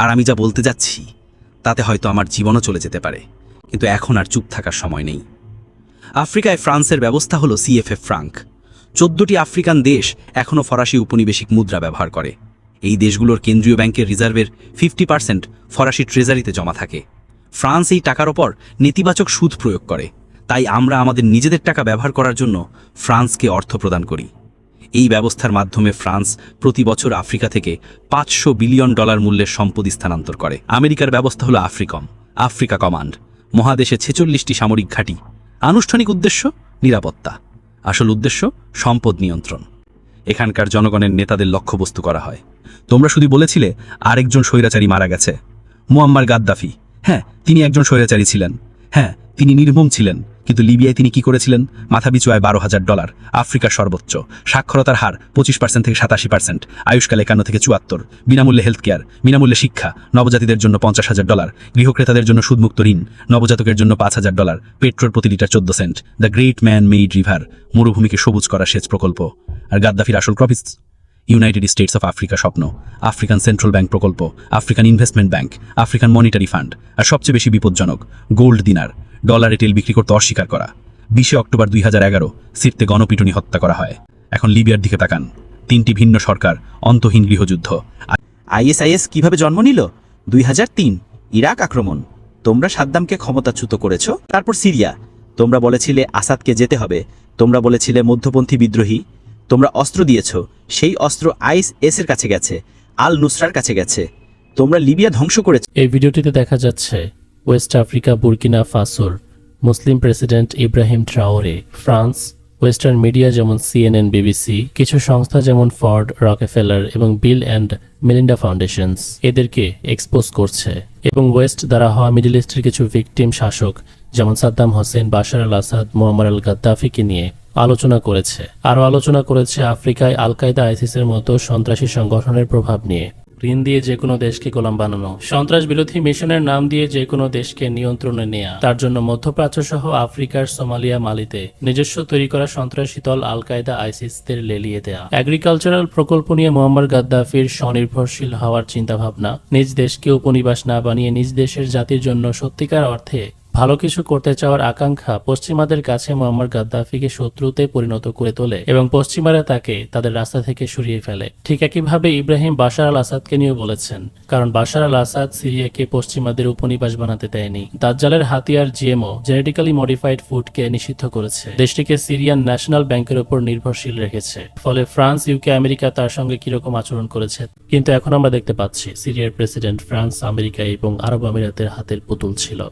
আর আমি যা বলতে যাচ্ছি, তাতে হয়তো আমার জীবনও চলে যেতে পারে, কিন্তু এখন আর চুপ থাকার সময় নেই। আফ্রিকায় ফ্রান্সের ব্যবস্থা হলো সিএফএ ফ্রাঙ্ক। চোদ্দটি আফ্রিকান দেশ এখনও ফরাসি উপনিবেশিক মুদ্রা ব্যবহার করে। এই দেশগুলোর কেন্দ্রীয় ব্যাংকের রিজার্ভের ফিফটি পার্সেন্ট ফরাসি ট্রেজারিতে জমা থাকে। ফ্রান্স এই টাকার ওপর নেতিবাচক সুদ প্রয়োগ করে। তাই আমরা আমাদের নিজেদের টাকা ব্যবহার করার জন্য ফ্রান্সকে অর্থ প্রদান করি। এই ব্যবস্থার মাধ্যমে ফ্রান্স প্রতি বছর আফ্রিকা থেকে পাঁচশো বিলিয়ন ডলার মূল্যের সম্পদ স্থানান্তর করে। আমেরিকার ব্যবস্থা হলো আফ্রিকম, আফ্রিকা কমান্ড। মহাদেশে ছেচল্লিশটি সামরিক ঘাঁটি। আনুষ্ঠানিক উদ্দেশ্য? নিরাপত্তা। আসল উদ্দেশ্য? সম্পদ নিয়ন্ত্রণ। এখানকার জনগণের নেতাদের লক্ষ্যবস্তু করা হয়। তোমরা শুধু বলেছিলে, আরেকজন স্বৈরাচারী মারা গেছে। Muammar Gaddafi. হ্যাঁ তিনি একজন স্বৈরাচারী ছিলেন। হ্যাঁ তিনি নির্মম ছিলেন। কিন্তু লিবিয়ায় তিনি কি করেছিলেন? মাথাপিছু আয় বারো হাজার ডলার, আফ্রিকার সর্বোচ্চ, সাক্ষরতার হার পঁচিশ পার্সেন্ট থেকে সাতাশি পার্সেন্ট, আয়ুষ্কাল একান্ন থেকে চুয়াত্তর, বিনামূল্যে হেলথ কেয়ার বিনামূল্যে শিক্ষা নবজাতিদের জন্য পঞ্চাশ হাজার ডলার, গৃহক্রেতাদের জন্য সুদমুক্ত ঋণ, নবজাতকের জন্য পাঁচ হাজার ডলার, পেট্রোল প্রতি লিটার চোদ্দ cent, the Great Man Made River, মরুভূমিকে সবুজ করা সেচ প্রকল্প। আর গাদ্দাফির আসল প্রফিস ইউনাইটেড স্টেটস অফ আফ্রিকা স্বপ্ন আফ্রিকান সেন্ট্রাল ব্যাংক প্রকল্প African Investment Bank African Monetary Fund আর সবচেয়ে বেশি বিপজ্জনক, গোল্ড দিনার। ডলারে তেল বিক্রি করতে অস্বীকার করা। বিশে অক্টোবর দুই হাজার এগারো সিরতে গণপিটুনি হত্যা করা হয়। এখন লিবিয়ার দিকে তাকান। তিনটি ভিন্ন সরকার অন্তহীন গৃহযুদ্ধ। আইএসআইএস কীভাবে জন্ম নিল? দুই হাজার তিন ইরাক আক্রমণ। তোমরা সাদ্দামকে ক্ষমতাচ্যুত করেছ? তারপর সিরিয়া। তোমরা বলেছিলে আসাদকে যেতে হবে। তোমরা বলেছিলে মধ্যপন্থী বিদ্রোহী। তোমরা অস্ত্র দিয়েছ। সেই অস্ত্র আইস এস এর কাছে গেছে। আল নুসরার কাছে গেছে। তোমরা লিবিয়া ধ্বংস করেছ। এই ভিডিওটিতে দেখা যাচ্ছে ওয়েস্ট আফ্রিকা বুরকিনা ফাসোর মুসলিম president Ibrahim Traore France western media যেমন সিএনএন বিবিসি কিছু সংস্থা যেমন ফর্ড রকেফেলার এবং বিল অ্যান্ড মেলিন্ডা ফাউন্ডেশনস এদেরকে এক্সপোজ করছে এবং ওয়েস্ট দ্বারা হওয়া মিডল ইস্টের কিছু ভিকটিম শাসক যেমন সাদ্দাম হোসেন, বাশার আল আসাদ মোহাম্মদ আল গাদ্দাফিকে নিয়ে আলোচনা করেছে। আরও আলোচনা করেছে আফ্রিকায় আল কায়দা আইসিসের মতো সন্ত্রাসী সংগঠনের প্রভাব নিয়ে। ঋণ দিয়ে যে কোনো দেশকে গোলাম বানানো সন্ত্রাস বিরোধী মিশনের নাম দিয়ে যে কোনো দেশকে নিয়ন্ত্রণে নেয়া, তার জন্য মধ্যপ্রাচ্য সহ আফ্রিকার সোমালিয়া, মালিতে নিজস্ব তৈরি করা সন্ত্রাসী দল আল কায়দা আইসিসদের লেলিয়ে দেয়া। এগ্রিকালচারাল প্রকল্প নিয়ে মোহাম্মদ গাদ্দাফির স্বনির্ভরশীল হওয়ার চিন্তাভাবনা, নিজ দেশকে উপনিবাস না বানিয়ে নিজ দেশের জাতির জন্য সত্যিকার অর্থে ভালো কিছু করতে চাওয়ার আকাঙ্ক্ষা পশ্চিমাদের কাছে মোহাম্মদ গাদ্দাফিকে শত্রুতে পরিণত করে তোলে এবং পশ্চিমারা তাকে তাদের রাস্তা থেকে সরিয়ে ফেলে। ঠিক একইভাবে ইব্রাহিম বাশার আল আসাদকে নিয়ে বলেছেন, কারণ বাশার আল আসাদ সিরিয়াকে পশ্চিমাদের উপনিবাস বানাতে দেয়নি। দাজ্জালের হাতিয়ার জিএমও জেনেটিক্যালি মডিফাইড ফুডকে নিষিদ্ধ করেছে। দেশটিকে সিরিয়ান ন্যাশনাল ব্যাংকের উপর নির্ভরশীল রেখেছে, ফলে ফ্রান্স, ইউকে, আমেরিকা তার সঙ্গে কীরকম আচরণ করেছে, কিন্তু এখন আমরা দেখতে পাচ্ছি সিরিয়ার প্রেসিডেন্ট ফ্রান্স, আমেরিকা এবং আরব আমিরাতের হাতের পুতুল ছিল।